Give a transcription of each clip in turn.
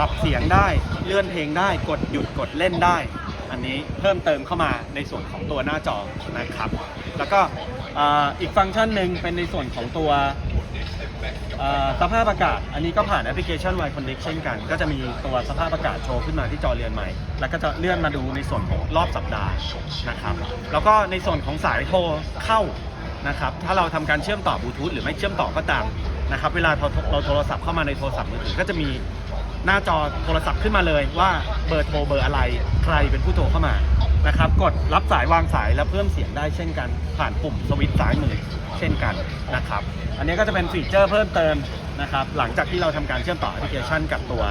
ปรับเสียงได้ เลื่อนเพลงได้ กดหยุดกดเล่นได้ อันนี้เพิ่มเติมเข้ามาในส่วนของตัวหน้าจอนะครับ แล้วก็อีกฟังก์ชันหนึ่งเป็นในส่วนของตัวสภาพอากาศ อันนี้ก็ผ่านแอปพลิเคชัน Y Connect เช่นกัน ก็จะมีตัวสภาพอากาศโชว์ขึ้นมาที่จอเรือนใหม่ แล้วก็จะเลื่อนมาดูในส่วนของรอบสัปดาห์นะครับ แล้วก็ในส่วนของสายโทรเข้านะครับ ถ้าเราทำการเชื่อมต่อบลูทูธหรือไม่เชื่อมต่อก็ตามนะครับ เวลาเราโทรศัพท์เข้ามาในโทรศัพท์มือถือก็จะมี หน้าจอโทรศัพท์ขึ้นมาเลยว่าเบอร์โทรเบอร์อะไรใครเป็นผู้โทรเข้ามานะครับ กดรับสายวางสายแล้วเพิ่มเสียงได้เช่นกัน ผ่านปุ่มสวิตช์ซ้ายมือเช่นกันนะครับ อันนี้ก็จะเป็นฟีเจอร์เพิ่มเติมนะครับ หลังจากที่เราทำการเชื่อมต่อแอปพลิเคชันกับตัว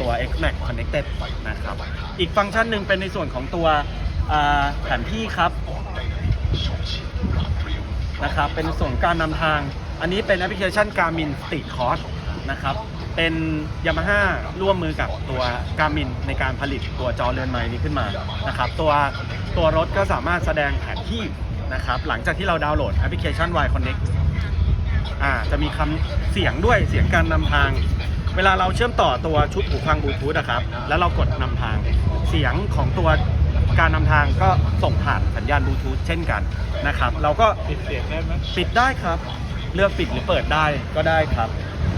ตัว XMAX Connected นะครับ อีกฟังก์ชันหนึ่งเป็นในส่วนของตัวแผนที่ครับนะครับ เป็นส่วนการนำทาง อันนี้เป็นแอปพลิเคชัน Garmin Street Course นะครับ เป็น Yamaha ร่วมมือกับตัว Garmin ในการผลิตตัวจอเรือนไม้นี้ขึ้นมานะครับตัวตัวรถก็สามารถแสดงแผนที่นะครับหลังจากที่เราดาวน์โหลดแอปพลิเคชัน Y Connect อ่าจะมีคำเสียงด้วยเสียงการนำทาง เวลาเราเชื่อมต่อตัวชุดหูฟังบลูทูธนะครับแล้วเรากดนำทางเสียงของตัวการนำทางก็ส่งผ่านสัญญาณบลูทูธเช่นกันนะครับ เราก็ปิดเสียงได้ไหมปิดได้ครับ เลือกปิดหรือเปิดได้ก็ได้ครับ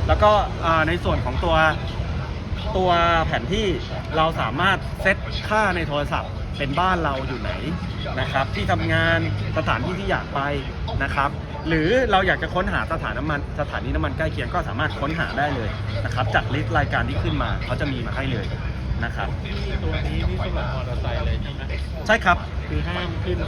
แล้วก็อ่าในส่วนของตัวตัวแผนที่เราสามารถเซตค่าในโทรศัพท์ เป็นบ้านเราอยู่ไหนนะครับ ที่ทำงานสถานที่ที่อยากไปนะครับ หรือเราอยากจะค้นหาสถานน้ำมันสถานีน้ำมันใกล้เคียงก็สามารถค้นหาได้เลยนะครับจากลิสต์รายการที่ขึ้นมาเขาจะมีมาให้เลยนะครับตัวนี้นี่สำหรับมอเตอร์ไซค์เลยใช่ไหมใช่ครับคือห้ามขึ้น